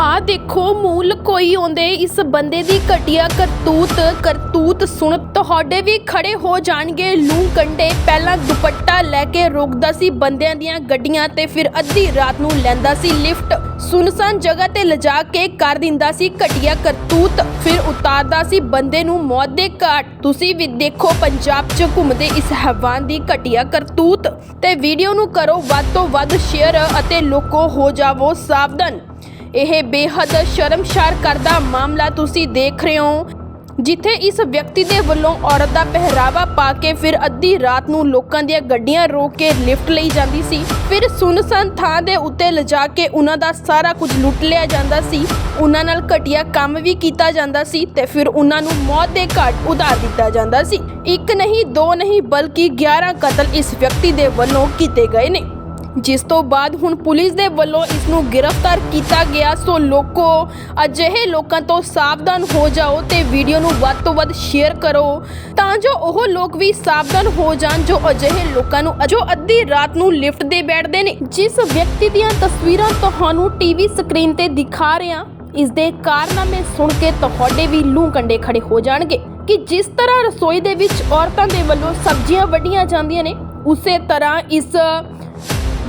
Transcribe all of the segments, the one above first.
ਆ ਦੇਖੋ, ਮੂਲ ਕੋਈ ਆਉਂਦੇ, ਇਸ ਬੰਦੇ ਦੀ ਘਟੀਆ ਕਰਤੂਤ ਕਰਤੂਤ ਸੁਣ, ਤੁਹਾਡੇ ਵੀ ਖੜੇ ਹੋ ਜਾਣਗੇ। ਲੂ ਕੰਡੇ, ਪਹਿਲਾਂ ਦੁਪੱਟਾ ਲੈ ਕੇ ਰੋਕਦਾ ਸੀ ਬੰਦਿਆਂ ਦੀਆਂ ਗੱਡੀਆਂ ਤੇ, ਫਿਰ ਅੱਧੀ ਰਾਤ ਨੂੰ ਲੈਂਦਾ ਸੀ ਲਿਫਟ। ਸੁਨਸਾਨ ਜਗ੍ਹਾ ਤੇ ਲਿਜਾ ਕੇ ਕਰ ਦਿੰਦਾ ਸੀ ਘਟੀਆ ਕਰਤੂਤ, ਫਿਰ ਉਤਾਰਦਾ ਸੀ ਬੰਦੇ ਨੂੰ ਮੌਤ ਦੇ ਘਾਟ। ਤੁਸੀਂ ਵੀ ਦੇਖੋ, ਪੰਜਾਬ 'ਚ ਘੁੰਮਦੇ ਇਸ ਹੈਵਾਨ ਦੀ ਘਟੀਆ ਕਰਤੂਤ। ਤੇ ਵੀਡੀਓ ਨੂੰ ਕਰੋ, ਵੱਧ ਤੋਂ ਵੱਧ ਸ਼ੇਅਰ ਅਤੇ ਲੋਕੋ ਹੋ ਜਾਵੋ ਸਾਵਧਾਨ। ਇਹ ਬੇਹੱਦ ਸ਼ਰਮਸ਼ਾਰ ਕਰਦਾ ਮਾਮਲਾ ਤੁਸੀਂ ਦੇਖ ਰਹੇ ਹੋ, ਜਿੱਥੇ ਇਸ ਵਿਅਕਤੀ ਦੇ ਵੱਲੋਂ ਔਰਤ ਦਾ ਪਹਿਰਾਵਾ ਪਾ ਕੇ ਫਿਰ ਅੱਧੀ ਰਾਤ ਨੂੰ ਲੋਕਾਂ ਦੀਆਂ ਗੱਡੀਆਂ ਰੋਕ ਕੇ ਲਿਫਟ ਲਈ ਜਾਂਦੀ ਸੀ। ਫਿਰ ਸੁਨਸਾਨ ਥਾਂ ਦੇ ਉੱਤੇ ਲਿਜਾ ਕੇ ਉਹਨਾਂ ਦਾ ਸਾਰਾ ਕੁਝ ਲੁੱਟ ਲਿਆ ਜਾਂਦਾ ਸੀ। ਉਹਨਾਂ ਨਾਲ ਘਟੀਆ ਕੰਮ ਵੀ ਕੀਤਾ ਜਾਂਦਾ ਸੀ ਤੇ ਫਿਰ ਉਹਨਾਂ ਨੂੰ ਮੌਤ ਦੇ ਘਾਟ ਉਤਾਰ ਦਿੱਤਾ ਜਾਂਦਾ ਸੀ। ਇੱਕ ਨਹੀਂ, ਦੋ ਨਹੀਂ, ਬਲਕਿ 11 ਕਤਲ ਇਸ ਵਿਅਕਤੀ ਦੇ ਵੱਲੋਂ ਕੀਤੇ ਗਏ ਨੇ। ਜਿਸ ਤੋਂ ਬਾਅਦ ਹੁਣ ਪੁਲਿਸ ਦੇ ਵੱਲੋਂ ਇਸ ਨੂੰ ਗ੍ਰਿਫਤਾਰ ਕੀਤਾ ਗਿਆ। ਸੋ ਲੋਕੋ, ਅਜਿਹੇ ਲੋਕਾਂ ਤੋਂ ਸਾਵਧਾਨ ਹੋ ਜਾਓ ਤੇ ਵੀਡੀਓ ਨੂੰ ਵੱਧ ਤੋਂ ਵੱਧ ਸ਼ੇਅਰ ਕਰੋ। ਤਾਂ ਜੋ ਉਹ ਲੋਕ ਵੀ ਸਾਵਧਾਨ ਹੋ ਜਾਣ, ਜੋ ਅਜਿਹੇ ਲੋਕਾਂ ਨੂੰ, ਜੋ ਅੱਧੀ ਰਾਤ ਨੂੰ ਲਿਫਟ ਦੇ ਬੈਠਦੇ ਨੇ। ਜਿਸ ਵਿਅਕਤੀ ਦੀਆਂ ਤਸਵੀਰਾਂ ਤੁਹਾਨੂੰ ਟੀਵੀ ਸਕਰੀਨ ਤੇ ਦਿਖਾ ਰਹੇ ਹਾਂ ਇਸ ਦੇ ਕਾਰਨਾਮੇ ਸੁਣ ਕੇ ਤੁਹਾਡੇ ਵੀ ਲੂੰ ਕੰਡੇ ਖੜੇ ਹੋ ਜਾਣਗੇ ਕਿ ਜਿਸ ਤਰ੍ਹਾਂ ਰਸੋਈ ਦੇ ਵਿੱਚ ਔਰਤਾਂ ਦੇ ਵੱਲੋਂ ਸਬਜ਼ੀਆਂ ਵੱਢੀਆਂ ਜਾਂਦੀਆਂ ਨੇ, ਉਸੇ ਤਰ੍ਹਾਂ ਇਸ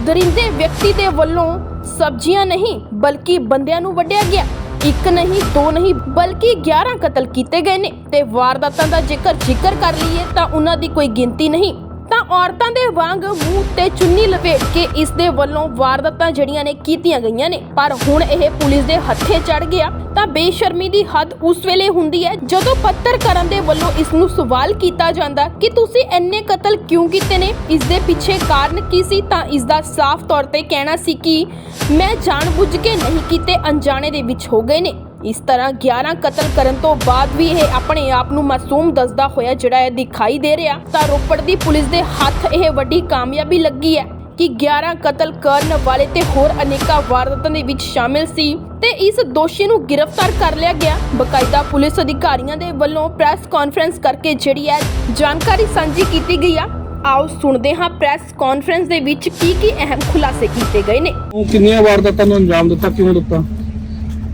ਦਰਿੰਦੇ ਵਿਅਕਤੀ ਦੇ ਵੱਲੋਂ ਸਬਜ਼ੀਆਂ ਨਹੀਂ, ਬਲਕਿ ਬੰਦਿਆਂ ਨੂੰ ਵੱਢਿਆ ਗਿਆ। ਇੱਕ ਨਹੀਂ, ਦੋ ਨਹੀਂ, ਬਲਕਿ 11 ਕਤਲ ਕੀਤੇ ਗਏ ਨੇ। ਤੇ ਵਾਰਦਾਤਾਂ ਦਾ ਜੇਕਰ ਜ਼ਿਕਰ ਕਰ ਲਈਏ ਤਾਂ ਉਹਨਾਂ ਦੀ ਕੋਈ ਗਿਣਤੀ ਨਹੀਂ। ਤਾਂ ਔਰਤਾਂ ਦੇ ਵਾਂਗ ਮੂੰਹ ਤੇ ਚੁੰਨੀ ਲਪੇਟ ਕੇ ਇਸ ਦੇ ਵੱਲੋਂ ਵਾਰਦਾਤਾਂ ਜਿਹੜੀਆਂ ਨੇ ਕੀਤੀਆਂ ਗਈਆਂ ਨੇ। ਪਰ ਹੁਣ ਇਹ ਪੁਲਿਸ ਦੇ ਹੱਥੇ ਚੜ ਗਿਆ ਤਾਂ ਬੇਸ਼ਰਮੀ ਦੀ ਹੱਦ ਉਸ ਵੇਲੇ ਹੁੰਦੀ ਹੈ ਜਦੋਂ ਪੱਤਰਕਾਰਾਂ ਦੇ ਵੱਲੋਂ ਇਸ ਨੂੰ ਸਵਾਲ ਕੀਤਾ ਜਾਂਦਾ ਕਿ ਤੁਸੀਂ ਇੰਨੇ ਕਤਲ ਕਿਉਂ ਕੀਤੇ ਨੇ? ਇਸ ਦੇ ਪਿੱਛੇ ਕਾਰਨ ਕੀ ਸੀ? ਤਾਂ ਇਸ ਦਾ ਸਾਫ਼ ਤੌਰ ਤੇ ਕਹਿਣਾ ਸੀ ਕਿ ਮੈਂ ਜਾਣਬੁੱਝ ਕੇ ਨਹੀਂ ਕੀਤੇ, ਅਣਜਾਣੇ ਦੇ ਵਿੱਚ ਹੋ ਗਏ ਨੇ। ਇਸ ਤਰ੍ਹਾਂ 11 ਕਤਲ ਕਰਨ ਤੋਂ ਬਾਅਦ ਵੀ ਇਹ ਆਪਣੇ ਆਪ ਨੂੰ ਮਾਸੂਮ ਦੱਸਦਾ ਹੋਇਆ ਜਿਹੜਾ ਇਹ ਦਿਖਾਈ ਦੇ ਰਿਹਾ, ਤਾਂ ਰੋਪੜ ਦੀ ਪੁਲਿਸ ਦੇ ਹੱਥ ਇਹ ਵੱਡੀ ਕਾਮਯਾਬੀ ਲੱਗੀ ਹੈ ਕਿ 11 ਕਤਲ ਕਰਨ ਵਾਲੇ ਤੇ ਹੋਰ ਅਨੇਕਾਂ ਵਾਰਦਾਤਾਂ ਦੇ ਵਿੱਚ ਸ਼ਾਮਿਲ ਸੀ ਤੇ ਇਸ ਦੋਸ਼ੀ ਨੂੰ ਗ੍ਰਿਫਤਾਰ ਕਰ ਲਿਆ ਗਿਆ। ਬਕਾਇਦਾ ਪੁਲਿਸ ਅਧਿਕਾਰੀਆਂ ਦੇ ਵੱਲੋਂ ਪ੍ਰੈਸ ਕਾਨਫਰੰਸ ਕਰਕੇ ਜਿਹੜੀ ਹੈ ਜਾਣਕਾਰੀ ਸਾਂਝੀ ਕੀਤੀ ਗਈ ਆ। ਆਓ ਸੁਣਦੇ ਹਾਂ ਪ੍ਰੈਸ ਕਾਨਫਰੰਸ ਦੇ ਵਿੱਚ ਕੀ ਕੀ ਅਹਿਮ ਖੁਲਾਸੇ ਕੀਤੇ ਗਏ ਨੇ। ਉਹ ਕਿੰਨੀਆਂ ਵਾਰਦਾਤਾਂ ਨੂੰ ਅੰਜਾਮ ਦਿੱਤਾ, ਕਿਉਂ ਦਿੱਤਾ?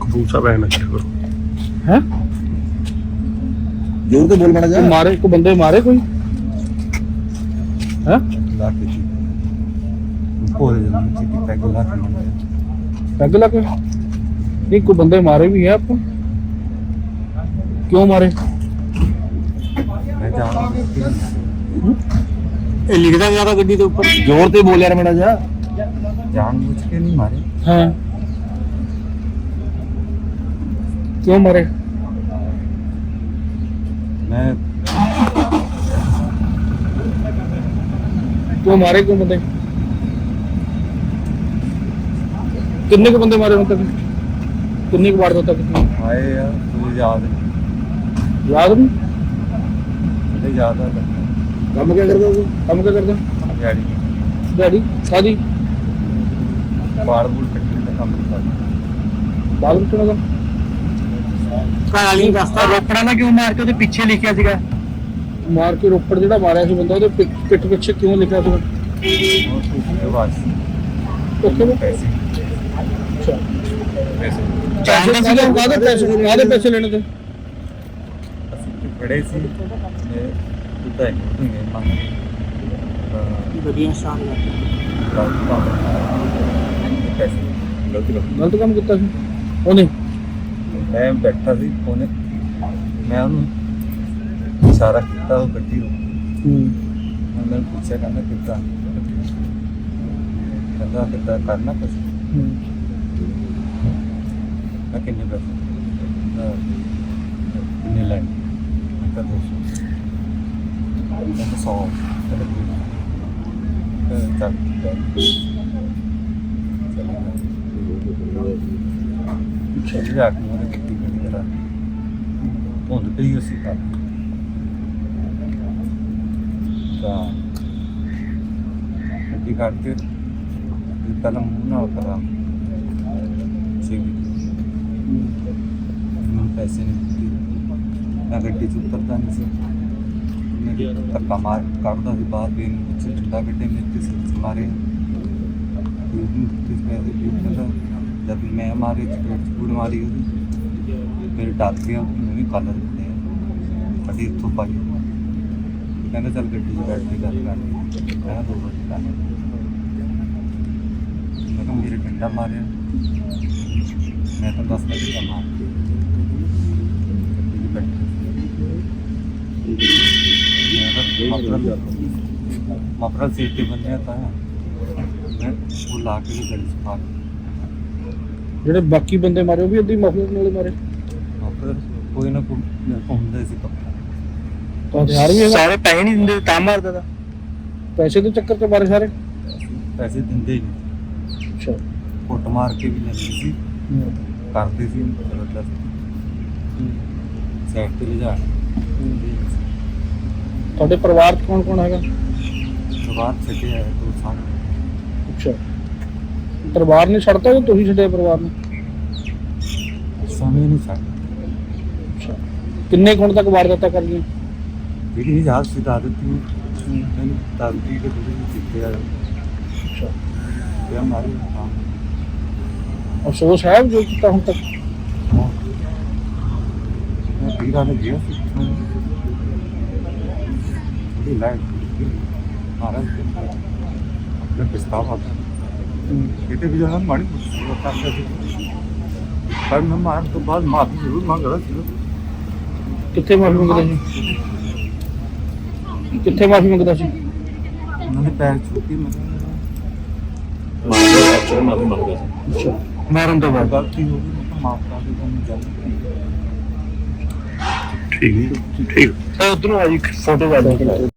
ਕਬੂਤਰ ਬੈਨ ਅੱਛਾ ਕਰੋ। ਹੈ? ਜੋਰ ਤੇ ਬੋਲ ਮਾੜਾ ਜਾ ਮਾਰੇ ਕੋ ਬੰਦੇ ਮਾਰੇ ਕੋਈ? ਹੈ? ਲਾ ਕੇ ਜੀ ਕੋਲ ਜਨ ਚਿੱਟੀ ਪੈਗ ਲਾ ਕੇ ਮੰਨੇ ਪੈਗ ਲਾ ਕੇ? ਨਹੀਂ ਕੋ ਬੰਦੇ ਮਾਰੇ ਵੀ ਹੈ ਆਪਾਂ? ਕਿਉਂ ਮਾਰੇ? ਮੈਂ ਜਾਣ। ਇਹ ਲਿਖਦਾ ਜ਼ਿਆਦਾ ਗੱਡੀ ਦੇ ਉੱਪਰ। ਜੋਰ ਤੇ ਬੋਲ ਯਾਰ ਮਾੜਾ ਜਾ ਜਾਣ ਬੁੱਝ ਕੇ ਨਹੀਂ ਮਾਰੇ। ਹਾਂ। ਕਿਉਂ ਮਾਰੇ? ਮੈਂ ਕਿਉਂ ਮਾਰੇ ਕਿਉਂ ਬੰਦੇ? ਕਿੰਨੇ ਕੁ ਬੰਦੇ ਮਾਰੇ ਹੁਣ ਤੱਕ? ਕਿੰਨੇ ਕੁ ਵਾਰਦਾਤਾਂ ਕੀਤੀਆਂ ਆਏ ਯਾਰ ਤੁझे ਯਾਦ ਨਹੀਂ। ਯਾਦ ਨਹੀਂ? ਮੁझे ਯਾਦ ਆ ਕੰਮ ਕੀ ਕਰਦਾ ਤੂੰ? ਕੰਮ ਕੀ ਕਰਦਾ? ਗਾੜੀ ਡੈਡੀ? ਸਾਦੀ? ਬਾੜ ਬੂੜ ਕੱਟੀ ਦਾ ਕੰਮ ਕਰਦਾ। ਬਾਲ ਵਿੱਚ ਦਾ? ਵਾਲੀ ਰਸਤਾ ਰੋਪੜਾ ਦਾ ਕਿਉਂ ਮਾਰ ਕੇ ਉਹਦੇ ਪਿੱਛੇ ਲਿਖਿਆ ਸੀਗਾ? ਮਾਰ ਕੇ ਰੋਪੜ ਜਿਹੜਾ ਮਾਰਿਆ ਸੀ ਬੰਦਾ ਉਹਦੇ ਪਿੱਠ ਪਿੱਠ ਪਿੱਛੇ ਕਿਉਂ ਲਿਖਿਆ ਸੀ ਉਹ ਸੁਣਦੇ ਵਾਸ ਓਕੇ ਨੂੰ ਪੈਸੇ। ਅੱਛਾ ਪੈਸੇ ਪੈਸੇ ਕਾਹਦੇ ਕਾਹਦੇ ਪੈਸੇ ਕਾਹਦੇ ਪੈਸੇ ਲੈਣੇ ਤੇ? ਅਸੀਂ ਤੇ ਖੜੇ ਸੀ। ਮੈਂ ਉਤਾਈ ਨਹੀਂ ਮੰਗ ਤਾਂ ਗੱਡੀਆਂ ਸ਼ਾਮ ਗਲਤ ਕੰਮ ਗਲਤ ਗਲਤ ਕੰਮ ਕੀਤਾ ਸੀ। ਉਹਨੇ ਮੈਂ ਬੈਠਾ ਸੀ ਉਹਨੇ ਮੈਂ ਉਹਨੂੰ ਇਸ਼ਾਰਾ ਕੀਤਾ ਉਹ ਗੱਡੀ ਨੂੰ ਹੂੰ। ਮੈਂ ਪੁੱਛਿਆ ਕਹਿੰਦਾ ਕਿੱਦਾਂ? ਕਹਿੰਦਾ ਕਿੱਦਾਂ ਕਰਨਾ ਕੁਛ? ਹੂੰ। ਮੈਂ ਕਿੰਨੇ ਪੈਸੇ? ਕਿੰਨੇ ਲੈਣੇ? ਕਹਿੰਦਾ ਸੌ। ਕਹਿੰਦਾ ਵੀਹ। ਕਹਿੰਦਾ ਚੱਲ ਚੱਲ। ਚੱਲ ਜਾ ਕੇ ਉਹਨੇ ਗੱਡੀ ਗੱਡੀ ਕਰਾ ਧੁੰਦ ਪਈ ਉਸੇ ਤਾਂ ਗੱਡੀ ਕੱਢ ਕੇ ਪਹਿਲਾਂ ਮੂੰਹ ਨਾਲ ਕਰਾ ਸੀ ਮੈਨੂੰ ਪੈਸੇ ਨਹੀਂ ਦਿੱਤੇ। ਮੈਂ ਗੱਡੀ ਚ ਉਤਰਦਾ ਨਹੀਂ ਸੀ। ਮੈਂ ਧੱਕਾ ਮਾਰ ਕੱਢਦਾ ਸੀ ਬਾਹਰ ਵੀ ਇਹਨੂੰ ਪਿੱਛੇ ਡੰਡਾ ਕੱਢੇ ਮੇਰੇ ਤੇ ਸਿਰ ਮਾਰੇ ਤੇ ਪੈਸੇ ਵੀ ਕਹਿੰਦਾ, ਜਦ ਮੈਂ ਮਾਰੀ ਚਪੇਟ ਚਪੂੜ ਮਾਰੀ ਉਹਦੀ ਮੇਰੇ ਡਰ ਗਿਆ ਮੈਂ ਵੀ ਕਾਲਰ ਅੱਡੀ ਇੱਥੋਂ ਪਾਈ ਕਹਿੰਦਾ ਚੱਲ ਗੱਡੀ 'ਚ ਬੈਠ ਕੇ ਗੱਲ ਕਰ ਮੈਂ ਕਿਹਾ ਦੋ ਵਾਰੀ ਕਰ ਮੈਂ ਕਿਹਾ ਮੇਰੇ ਡੰਡਾ ਮਾਰਿਆ। ਮੈਂ ਤਾਂ ਦੱਸ ਨਹੀਂ ਕੰਮ ਆ ਗੱਡੀ 'ਚ ਬੈਠੇ। ਮਫਰਲ ਮਫਰਲ ਸੀਟ ਤੇ ਬੰਨਿਆ ਤਾਂ। ਮੈਂ ਉਹ ਲਾ ਕੇ ਵੀ ਗੱਡੀ 'ਚ ਪਾ ਜਿਹੜੇ ਬਾਕੀ ਬੰਦੇ ਮਾਰੇ ਉਹ ਵੀ ਅੱਧੀ ਮਫਲਰ ਨਾਲੇ ਮਾਰੇ। ਮਫਰਲ ਕੋਈ ਨਾ ਕੋਈ ਹੁੰਦਾ ਸੀ। ਤਾਂ ਹਥਿਆਰ ਵੀ ਹੈਗਾ। ਸਾਰੇ ਪੈਸੇ ਨਹੀਂ ਦਿੰਦੇ ਤਾਂ ਮਾਰਦਾ ਤਾ। ਪੈਸੇ ਦੇ ਚੱਕਰ ਚ ਮਾਰੇ ਸਾਰੇ? ਪੈਸੇ ਦਿੰਦੇ ਹੀ ਨਹੀਂ। ਅੱਛਾ। ਕੁੱਟ ਮਾਰ ਕੇ ਵੀ ਲੈਂਦੇ ਸੀ। ਕਰਦੇ ਸੀ ਜ਼ਬਰਦਸਤ ਸਾਈਡ ਤੇ ਲਿਜਾ। ਤੁਹਾਡੇ ਪਰਿਵਾਰ ਚ ਕੌਣ ਕੌਣ ਹੈਗਾ? ਬਾਹਰ ਛੱਡਿਆ ਦੋ ਸਾਲ। ਅੱਛਾ। ਪਰਿਵਾਰ ਨੇ ਛੱਡਤਾ ਜਾਂ ਤੁਸੀਂ ਛੱਡਿਆ ਪਰਿਵਾਰ ਨੂੰ? ਸਮੇਂ ਨਹੀਂ ਛੱਡ ਅੱਛਾ। ਕਿੰਨੇ ਕੁ ਹੁਣ ਤੱਕ ਵਾਰਦਾਤਾਂ ਕਰ ਗਈਆਂ ਤਾਲਤੀ ਕੇ ਥੋੜੀ ਜਿਹੀ ਚਿੱਤੇ ਆ। ਅੱਛਾ। ਗਿਆ ਮਾਰੀ ਹਾਂ ਅਫਸੋਸ ਹੈ ਜੋ ਕੀਤਾ ਹੁਣ ਤੱਕ। ਮੈਂ ਵੀਰਾ ਨੇ ਗਿਆ ਸੀ ਇਹ ਲਾਈਟ ਮਾਰਾ ਪਿਸਤਾਵ ਆ ਕਿਤੇ ਵੀ ਜਾਣਾ ਮਾੜੀ ਮੁਸ਼ਕਿਲ ਕਰਦਾ ਸੀ। ਪਰ ਮੈਂ ਮਾਰਨ ਤੋਂ ਬਾਅਦ ਮਾਫੀ ਜ਼ਰੂਰ ਮੰਗਦਾ ਸੀ। ਕਿੱਥੇ ਮਾਫੀ ਮੰਗਦਾ ਸੀ? ਕਿੱਥੇ ਮਾਫੀ ਮੰਗਦਾ ਸੀ? ਉਹਨਾਂ ਦੇ ਪੈਰ ਛੁੱਟੀ ਮੈਂ ਅੱਛਾ ਮਾਰਨ ਤੋਂ ਬਾਅਦ। ਗਲਤੀ ਹੋ ਗਈ ਮੈਂ ਮਾਫ ਕਰ ਦੇ ਤੁਹਾਨੂੰ ਜਲਦੀ ਠੀਕ ਠੀਕ। ਉਧਰੋਂ ਆ ਜੀ ਫੋਟੋ ਦਿਓ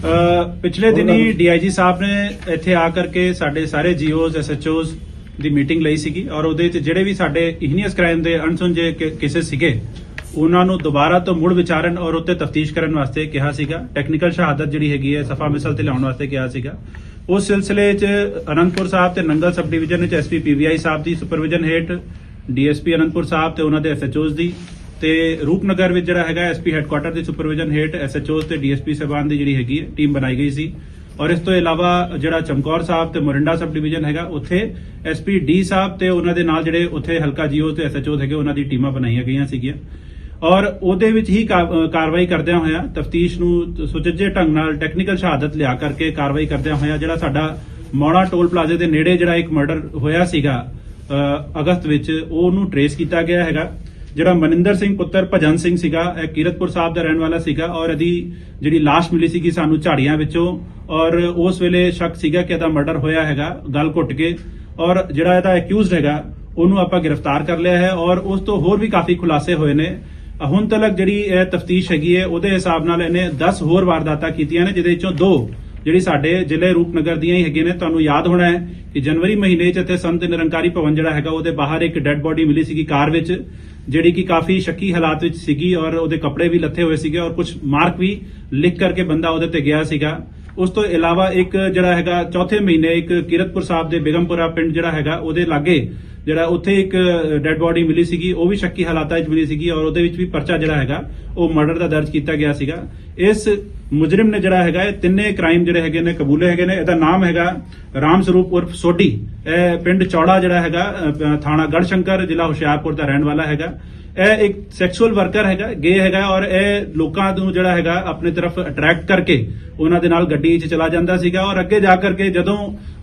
ਅ, ਪਿਛਲੇ ਦਿਨੀ ਡੀਆਈਜੀ ਸਾਹਿਬ ਨੇ ਇੱਥੇ ਆ ਕਰਕੇ ਸਾਡੇ ਸਾਰੇ ਜੀਓਜ਼ ਐਸਐਚਓਜ਼ ਦੀ ਮੀਟਿੰਗ ਲਈ ਸੀਗੀ ਔਰ ਉਹਦੇ ਵਿੱਚ ਜਿਹੜੇ ਵੀ ਸਾਡੇ ਇਗਨੀਅਸ ਕ੍ਰਾਈਮ ਦੇ ਅਣਸੁਲਝੇ ਕੇसेस ਸੀਗੇ ਉਹਨਾਂ ਨੂੰ ਦੁਬਾਰਾ ਤੋਂ ਮੁੜ ਵਿਚਾਰਨ ਔਰ ਉੱਤੇ ਤਫਤੀਸ਼ ਕਰਨ ਵਾਸਤੇ ਕਿਹਾ ਸੀਗਾ। ਟੈਕਨੀਕਲ ਸ਼ਹਾਦਤ ਜਿਹੜੀ ਹੈਗੀ ਹੈ, ਸਫਾ ਮਿਸਲ ਤੇ ਲਿਆਉਣ ਵਾਸਤੇ ਕਿਹਾ ਸੀਗਾ। ਉਸ ਸਿਲਸਿਲੇ 'ਚ ਅਨੰਦਪੁਰ ਸਾਹਿਬ ਤੇ ਨੰਗਲ ਸਬ ਡਿਵੀਜ਼ਨ ਵਿੱਚ ਐਸਪੀ ਪੀਵੀਆਈ ਸਾਹਿਬ ਦੀ ਸੁਪਰਵਿਜ਼ਨ ਹੇਠ ਡੀਐਸਪੀ ਅਨੰਦਪੁਰ ਸਾਹਿਬ ਤੇ ਉਹਨਾਂ ਦੇ ਐਸਐਚਓਜ਼ ਦੀ ਤੇ ਰੂਪਨਗਰ ਵਿੱਚ ਜਿਹੜਾ ਹੈਗਾ ਐਸਪੀ ਹੈੱਡਕੁਆਟਰ ਦੀ ਸੁਪਰਵਿਜ਼ਨ ਹੇਠ ਐਸਐਚਓਜ਼ ਤੇ ਡੀਐਸਪੀ ਸਾਹਿਬਾਨ ਦੀ ਜਿਹੜੀ ਹੈਗੀ ਹੈ ਟੀਮ ਬਣਾਈ ਗਈ ਸੀ। ਔਰ ਇਸ ਤੋਂ ਇਲਾਵਾ ਜਿਹੜਾ ਚਮਕੌਰ ਸਾਹਿਬ ਤੇ ਮੋਰਿੰਡਾ ਸਬ ਡਿਵੀਜ਼ਨ ਹੈਗਾ, ਉੱਥੇ ਐਸਪੀ ਡੀ ਸਾਹਿਬ ਤੇ ਉਹਨਾਂ ਦੇ ਨਾਲ ਜਿਹੜੇ ਉੱਥੇ ਹਲਕਾ ਜੀਓ ਤੇ ਐਸਐਚਓ ਹੈਗੇ, ਉਹਨਾਂ ਦੀ ਟੀਮਾਂ ਬਣਾਈਆਂ ਗਈਆਂ ਸੀਗੀਆਂ। ਔਰ ਉਹਦੇ ਵਿੱਚ ਹੀ ਕਾਰਵਾਈ ਕਰਦਿਆਂ ਹੋਇਆ ਤਫਤੀਸ਼ ਨੂੰ ਸੁਚੱਜੇ ਢੰਗ ਨਾਲ ਟੈਕਨੀਕਲ ਸ਼ਹਾਦਤ ਲਿਆ ਕਰਕੇ ਕਾਰਵਾਈ ਕਰਦਿਆਂ ਹੋਇਆ ਜਿਹੜਾ ਸਾਡਾ ਮੌੜਾ ਟੋਲ ਪਲਾਜ਼ੇ ਦੇ ਨੇੜੇ ਜਿਹੜਾ ਇੱਕ ਮਰਡਰ ਹੋਇਆ ਸੀਗਾ ਅਗਸਤ ਵਿੱਚ ਉਹਨੂੰ ਟਰੇਸ ਕੀਤਾ ਗਿਆ ਹੈਗਾ। ਜਿਹੜਾ ਮਨਿੰਦਰ ਸਿੰਘ ਪੁੱਤਰ ਭਜਨ ਸਿੰਘ ਸੀਗਾ, ਇਹ ਕੀਰਤਪੁਰ ਸਾਹਿਬ ਦਾ ਰਹਿਣ ਵਾਲਾ ਸੀਗਾ ਔਰ ਇਹਦੀ ਜਿਹੜੀ ਲਾਸ਼ ਮਿਲੀ ਸੀਗੀ ਸਾਨੂੰ ਝਾੜੀਆਂ ਵਿੱਚੋਂ ਔਰ ਉਸ ਵੇਲੇ ਸ਼ੱਕ ਸੀਗਾ ਕਿ ਇਹਦਾ ਮਰਡਰ ਹੋਇਆ ਹੈਗਾ, ਗੱਲ ਘੁੱਟ ਕੇ ਔਰ ਜਿਹੜਾ ਇਹਦਾ ਅਕਿਊਜ਼ਡ ਹੈਗਾ, ਉਹਨੂੰ ਆਪਾਂ ਗ੍ਰਿਫਤਾਰ ਕਰ ਲਿਆ ਹੈ ਔਰ ਉਸ ਤੋਂ ਹੋਰ ਵੀ ਕਾਫੀ ਖੁਲਾਸੇ ਹੋਏ ਨੇ। ਹੁਣ ਤੱਕ ਜਿਹੜੀ ਇਹ ਤਫਤੀਸ਼ ਹੈਗੀ ਹੈ, ਉਹਦੇ ਹਿਸਾਬ ਨਾਲ ਇਹਨੇ 10 ਹੋਰ ਵਾਰਦਾਤਾਂ ਕੀਤੀਆਂ ਨੇ, ਜਿਹਦੇ ਵਿੱਚੋਂ ਦੋ ਜਿਹੜੀ ਸਾਡੇ ਜ਼ਿਲ੍ਹੇ ਰੂਪਨਗਰ ਦੀਆਂ ਹੀ ਹੈਗੀਆਂ ਨੇ, ਤੁਹਾਨੂੰ ਯਾਦ ਹੋਣਾ ਹੈ ਕਿ ਜਨਵਰੀ ਮਹੀਨੇ 'ਚ ਇੱਥੇ ਸੰਤ ਨਿਰੰਕਾਰੀ ਭਵਨ ਜਿਹੜਾ ਹੈਗਾ, ਉਹਦੇ ਬਾਹਰ ਇੱਕ ਡੈੱਡ ਬੋਡੀ ਮਿਲੀ ਸੀਗੀ ਕਾਰ ਵਿੱਚ, ਜਿਹੜੀ ਕਿ ਕਾਫੀ ਸ਼ੱਕੀ ਹਾਲਾਤ ਵਿੱਚ ਸੀਗੀ ਔਰ ਉਹਦੇ ਕੱਪੜੇ ਵੀ ਲੱਥੇ ਹੋਏ ਸੀਗੇ ਔਰ ਕੁਝ ਮਾਰਕ ਵੀ ਲਿਖ ਕਰਕੇ ਬੰਦਾ ਉਹਦੇ ਤੇ ਗਿਆ ਸੀਗਾ। ਉਸ ਤੋਂ ਇਲਾਵਾ ਇੱਕ ਜਿਹੜਾ ਹੈਗਾ ਚੌਥੇ ਮਹੀਨੇ ਇੱਕ ਕੀਰਤਪੁਰ ਸਾਹਿਬ ਦੇ ਬੇਗਮਪੁਰਾ ਪਿੰਡ ਜਿਹੜਾ ਹੈਗਾ ਉਹਦੇ ਲਾਗੇ ਜਿਹੜਾ ਉੱਥੇ ਇੱਕ ਡੈੱਡ ਬੋਡੀ ਮਿਲੀ ਸੀਗੀ ਉਹ ਵੀ ਸ਼ੱਕੀ ਹਾਲਾਤਾਂ ਵਿੱਚ ਮਿਲੀ ਸੀਗੀ ਔਰ ਉਹਦੇ ਵਿੱਚ ਵੀ ਪਰਚਾ ਜਿਹੜਾ ਹੈਗਾ ਉਹ ਮਰਡਰ ਦਾ ਦਰਜ ਕੀਤਾ ਗਿਆ ਸੀਗਾ। ਇਸ ਮੁਜਰਮ ਨੇ ਜਿਹੜਾ ਹੈਗਾ ਇਹ ਤਿੰਨੇ ਕ੍ਰਾਈਮ ਜਿਹੜੇ ਹੈਗੇ ਨੇ ਕਬੂਲੇ ਹੈਗੇ ਨੇ ਇਹਦਾ ਨਾਮ ਹੈਗਾ ਰਾਮ ਸਰੂਪ ਉਰਫ ਸੋਢੀ। ਇਹ ਪਿੰਡ ਚੌੜਾ ਜਿਹੜਾ ਹੈਗਾ ਅ, ਥਾਣਾ ਗੜਸ਼ੰਕਰ ਜ਼ਿਲ੍ਹਾ ਹੁਸ਼ਿਆਰਪੁਰ ਦਾ ਰਹਿਣ ਵਾਲਾ ਹੈਗਾ। ਇਹ ਇੱਕ ਸੈਕਸੁਅਲ ਵਰਕਰ ਹੈਗਾ ਗੇ ਹੈਗਾ ਔਰ ਇਹ ਲੋਕਾਂ ਨੂੰ ਜਿਹੜਾ ਹੈਗਾ ਆਪਣੇ ਤਰਫ ਅਟਰੈਕਟ ਕਰਕੇ ਉਹਨਾਂ ਦੇ ਨਾਲ ਗੱਡੀ 'ਚ ਚਲਾ ਜਾਂਦਾ ਸੀਗਾ ਔਰ ਅੱਗੇ ਜਾ ਕਰਕੇ ਜਦੋਂ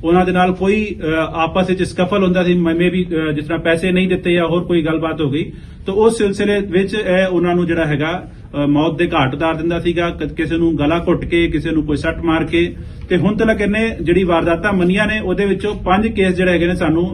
ਉਹਨਾਂ ਦੇ ਨਾਲ ਕੋਈ ਆਪਸ ਵਿੱਚ ਸਕਫਲ ਹੁੰਦਾ ਸੀ, ਮੈਂ ਵੀ ਜਿਸ ਤਰ੍ਹਾਂ ਪੈਸੇ ਨਹੀਂ ਦਿੱਤੇ ਜਾਂ ਹੋਰ ਕੋਈ ਗੱਲਬਾਤ ਹੋ ਗਈ, ਤਾਂ ਉਸ ਸਿਲਸਿਲੇ ਵਿੱਚ ਇਹ ਉਹਨਾਂ ਨੂੰ ਜਿਹੜਾ ਹੈਗਾ ਮੌਤ ਦੇ ਘਾਟ ਉਤਾਰ ਦਿੰਦਾ ਸੀਗਾ ਕਿਸੇ ਨੂੰ ਗਲਾ ਘੁੱਟ ਕੇ, ਕਿਸੇ ਨੂੰ ਕੋਈ ਸੱਟ ਮਾਰ ਕੇ, ਤੇ ਹੁਣ ਤੱਕ ਇਹਨੇ ਜਿਹੜੀ ਵਾਰਦਾਤਾਂ ਮੰਨੀਆਂ ਨੇ, ਉਹਦੇ ਵਿੱਚੋਂ ਪੰਜ ਕੇਸ ਜਿਹੜੇ ਹੈਗੇ ਨੇ ਸਾਨੂੰ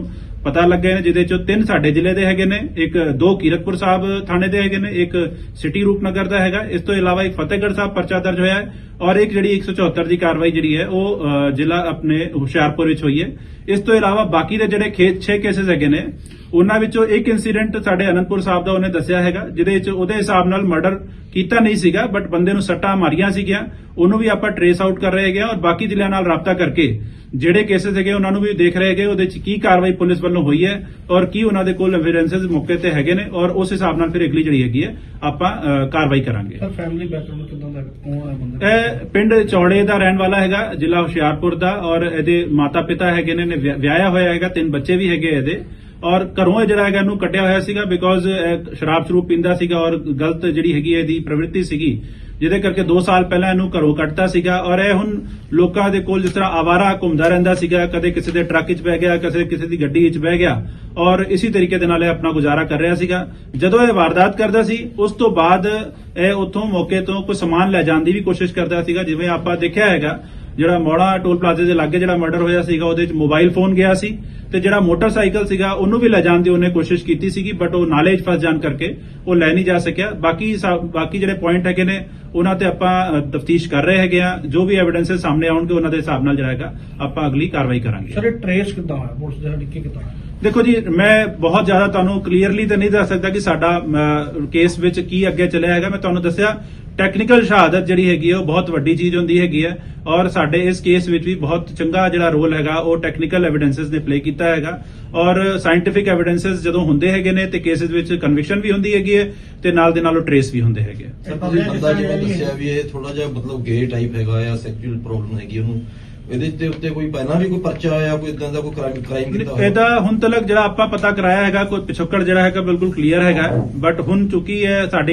ਪਤਾ ਲੱਗੇ ਨੇ ਜਿਹਦੇ ਚੋਂ ਤਿੰਨ ਸਾਡੇ ਜ਼ਿਲ੍ਹੇ ਦੇ ਹੈਗੇ ਨੇ, ਇੱਕ ਦੋ ਕੀਰਤਪੁਰ ਸਾਹਿਬ ਥਾਣੇ ਦੇ ਹੈਗੇ ਨੇ, ਇੱਕ ਸਿਟੀ ਰੂਪਨਗਰ ਦਾ ਹੈਗਾ। ਇਸ ਤੋਂ ਇਲਾਵਾ ਇੱਕ ਫਤਿਹਗੜ੍ਹ ਸਾਹਿਬ ਪਰਚਾ ਦਰਜ ਹੋਇਆ ਹੈ ਔਰ ਇੱਕ ਜਿਹੜੀ 174 ਦੀ ਕਾਰਵਾਈ ਜਿਹੜੀ ਹੈ ਉਹ ਜ਼ਿਲ੍ਹਾ ਆਪਣੇ ਹੁਸ਼ਿਆਰਪੁਰ ਵਿੱਚ ਹੋਈ ਹੈ। ਇਸ ਤੋਂ ਇਲਾਵਾ ਬਾਕੀ ਦੇ ਜਿਹੜੇ 6 ਕੇसेस ਹੈਗੇ ਨੇ ਉਹਨਾਂ ਵਿੱਚੋਂ ਇੱਕ ਇਨਸੀਡੈਂਟ ਸਾਡੇ ਅਨੰਦਪੁਰ ਸਾਹਿਬ ਦਾ ਉਹਨੇ ਦੱਸਿਆ ਹੈਗਾ ਜਿਹਦੇ ਵਿੱਚ ਉਹਦੇ ਹਿਸਾਬ ਨਾਲ ਮਰਡਰ ਕੀਤਾ ਨਹੀਂ ਸੀਗਾ ਬਟ ਬੰਦੇ ਨੂੰ ਸੱਟਾਂ ਮਾਰੀਆਂ ਸੀਗੀਆਂ। ਉਹਨੂੰ ਵੀ ਆਪਾਂ ਟਰੇਸ ਆਊਟ ਕਰ ਰਹੇ ਹੈਗੇ ਔਰ ਬਾਕੀ ਜ਼ਿਲ੍ਹਿਆਂ ਨਾਲ ਰਾਬਤਾ ਕਰਕੇ ਜਿਹੜੇ ਕੇਸਸ ਹੈਗੇ ਉਹਨਾਂ ਨੂੰ ਵੀ ਦੇਖ ਰਹੇ ਹੈਗੇ ਉਹਦੇ ਵਿੱਚ ਕੀ ਕਾਰਵਾਈ ਪੁਲਿਸ ਵੱਲੋਂ ਹੋਈ ਹੈ ਔਰ ਕੀ ਉਹਨਾਂ ਦੇ ਕੋਲ ਐਵੀਡੈਂਸਸ ਮੌਕੇ ਤੇ ਹੈਗੇ ਨੇ ਔਰ ਉਸ ਹਿਸਾਬ ਨਾਲ ਫਿਰ ਅਗਲੀ ਜਿਹੜੀ ਹੈਗੀ ਹੈ ਆਪਾਂ ਕਾਰਵਾਈ ਕਰਾਂਗੇ। ਸਰ ਫੈਮਿਲੀ ਬੈਕਗ੍ਰਾਉਂਡ ਕਿਦਾਂ ਦਾ ਕੌਣ ਹੈ ਬੰਦਾ? ਇਹ ਪਿੰਡ ਚੌੜੇ ਦਾ ਰਹਿਣ ਵਾਲਾ ਹੈਗਾ ਜ਼ਿਲ੍ਹਾ ਹੁਸ਼ਿਆਰਪੁਰ ਦਾ ਔਰ ਇਹਦੇ ਮਾਤਾ ਪਿਤਾ ਹੈਗੇ ਨੇ ਨੇ ਵਿਆਹ- ਵਿਆਹਿਆ ਹੋਇਆ ਹੈਗਾ ਤਿੰਨ ਬੱਚੇ ਵੀ ਹੈਗੇ ਇਹਦੇ। ਔਰ ਘਰੋਂ ਇਹ ਜਿਹੜਾ ਹੈਗਾ ਇਹਨੂੰ ਕੱਢਿਆ ਹੋਇਆ ਸੀਗਾ ਬਿਕੋਜ਼ ਸ਼ਰਾਬ ਸ਼ਰੂਬ ਪੀਂਦਾ ਸੀਗਾ ਔਰ ਗਲਤ ਜਿਹੜੀ ਹੈਗੀ ਇਹਦੀ ਪ੍ਰਵਿਰਤੀ ਸੀਗੀ, ਜਿਹਦੇ ਕਰਕੇ 2 ਸਾਲ ਪਹਿਲਾਂ ਇਹਨੂੰ ਘਰੋਂ ਕੱਢਤਾ ਸੀਗਾ ਔਰ ਇਹ ਹੁਣ ਲੋਕਾਂ ਦੇ ਕੋਲ ਜਿਸ ਤਰ੍ਹਾਂ ਆਵਾਰਾ ਘੁੰਮਦਾ ਰਹਿੰਦਾ ਸੀਗਾ, ਕਦੇ ਕਿਸੇ ਦੇ ਟਰੱਕ 'ਚ ਬਹਿ ਗਿਆ, ਕਦੇ ਕਿਸੇ ਦੀ ਗੱਡੀ 'ਚ ਬਹਿ ਗਿਆ ਔਰ ਇਸੇ ਤਰੀਕੇ ਦੇ ਨਾਲ ਇਹ ਆਪਣਾ ਗੁਜ਼ਾਰਾ ਕਰ ਰਿਹਾ ਸੀਗਾ। ਜਦੋਂ ਇਹ ਵਾਰਦਾਤ ਕਰਦਾ ਸੀ, ਉਸ ਤੋਂ ਬਾਅਦ ਇਹ ਉਥੋਂ ਮੌਕੇ ਤੋਂ ਕੋਈ ਸਮਾਨ ਲੈ ਜਾਣ ਦੀ ਵੀ ਕੋਸ਼ਿਸ਼ ਕਰਦਾ ਸੀਗਾ, ਜਿਵੇਂ ਆਪਾਂ ਦੇਖਿਆ ਹੈਗਾ ਜਿਹੜਾ ਮੋੜਾ ਟੋਲ ਪਲਾਜ਼ੇ ਦੇ ਲਾਗੇ ਜਿਹੜਾ ਮਰਡਰ ਹੋਇਆ ਸੀਗਾ, ਉਹਦੇ 'ਚ ਮੋਬਾਈਲ ਫੋਨ ਗਿਆ ਸੀ ਤੇ ਜਿਹੜਾ ਮੋਟਰਸਾਈਕਲ ਸੀਗਾ, ਉਹਨੂੰ ਵੀ ਲੈ ਜਾਣ ਦੀ ਉਹਨੇ ਕੋਸ਼ਿਸ਼ ਕੀਤੀ ਸੀਗੀ ਬਟ ਉਹ ਨਾਲੇ 'ਚ ਫਸ ਜਾਣ ਕਰਕੇ ਉਹ ਲੈ ਨਹੀਂ ਜਾ ਸਕਿਆ। ਬਾਕੀ ਬਾਕੀ ਜਿਹੜੇ ਪੁਆਇੰਟ ਹੈਗੇ ਨੇ, ਉਹਨਾਂ ਤੇ ਆਪਾਂ ਤਫਤੀਸ਼ ਕਰ ਰਹੇ ਹੈਗੇ ਆ। ਜੋ ਵੀ ਐਵੀਡੈਂਸਸ ਸਾਹਮਣੇ ਆਉਣਗੇ, ਉਹਨਾਂ ਦੇ ਹਿਸਾਬ ਨਾਲ ਜਿਹੜਾ ਹੈਗਾ, ਆਪਾਂ ਅਗਲੀ ਕਾਰਵਾਈ ਕਰਾਂਗੇ। ਸਰ ਇਹ ਟਰੇਸ ਕਿਦਾਂ ਹੋਇਆ? ਪੁਲਿਸ ਦੇ ਹੱਡੀ ਕਿਦਾਂ ਦੇਖੋ ਜੀ, ਮੈਂ ਬਹੁਤ ਜ਼ਿਆਦਾ ਤੁਹਾਨੂੰ ਕਲੀਅਰਲੀ ਤਾਂ ਨਹੀਂ ਦੱਸ ਸਕਦਾ ਕਿ ਸਾਡਾ ਕੇਸ ਵਿੱਚ ਕੀ ਅੱਗੇ ਚੱਲਿਆ ਹੈਗਾ। ਮੈਂ ਤੁਹਾਨੂੰ ਦੱਸਿਆ ਟੈਕਨੀਕਲ ਸ਼ਹਾਦਤ ਜਿਹੜੀ ਹੈਗੀ ਉਹ ਬਹੁਤ ਵੱਡੀ ਚੀਜ਼ ਹੁੰਦੀ ਹੈਗੀ ਹੈ ਔਰ ਸਾਡੇ ਇਸ ਕੇਸ ਵਿੱਚ ਵੀ ਬਹੁਤ ਚੰਗਾ ਜਿਹੜਾ ਰੋਲ ਹੈਗਾ, ਉਹ ਟੈਕਨੀਕਲ ਐਵੀਡੈਂਸਸ ਨੇ ਪਲੇ ਕੀਤਾ ਹੈਗਾ। ਔਰ ਸਾਇੰਟੀਫਿਕ ਐਵੀਡੈਂਸਸ ਜਦੋਂ ਹੁੰਦੇ ਹੈਗੇ ਨੇ, ਤੇ ਕੇਸਿਸ ਵਿੱਚ ਕਨਵਿਕਸ਼ਨ ਵੀ ਹੁੰਦੀ ਹੈਗੀ ਹੈ, ਤੇ ਨਾਲ ਦੇ ਨਾਲ ਉਹ ਟਰੇਸ ਵੀ ਹੁੰਦੇ ਹੈਗੇ ਸਰ, ਤੁਸੀਂ ਬੰਦਾ ਜਿਵੇਂ ਦੱਸਿਆ ਵੀ ਇਹ ਥੋੜਾ ਜਿਹਾ ਮਤਲਬ ਗੇ ਟਾਈਪ ਹੈਗਾ ਜਾਂ ਸੈਕਸ਼ੂਅਲ ਪ੍ਰੋਬਲਮ ਹੈਗੀ ਉਹਨੂੰ। ਇਹਦੇ ਤੇ ਉੱਤੇ ਕੋਈ ਪਹਿਲਾਂ ਵੀ ਕੋਈ ਪਰਚਾ ਆਇਆ ਕੋਈ ਇਦਾਂ ਦਾ ਕੋਈ ਕ੍ਰਾਈਮ ਕ੍ਰਾਈਮ ਕੀਤਾ ਹੋਇਆ? ਇਹਦਾ ਹੁਣ ਤੱਕ ਜਿਹੜਾ ਆਪਾਂ ਪਤਾ ਕਰਾਇਆ ਹੈਗਾ ਕੋਈ ਪਿਛੋਕੜ ਜਿਹੜਾ ਹੈਗਾ ਬਿਲਕੁਲ ਕਲੀਅਰ ਹੈਗਾ। ਬਟ ਹੁਣ ਚੁੱਕੀ ਹੈ ਸਾਡੀ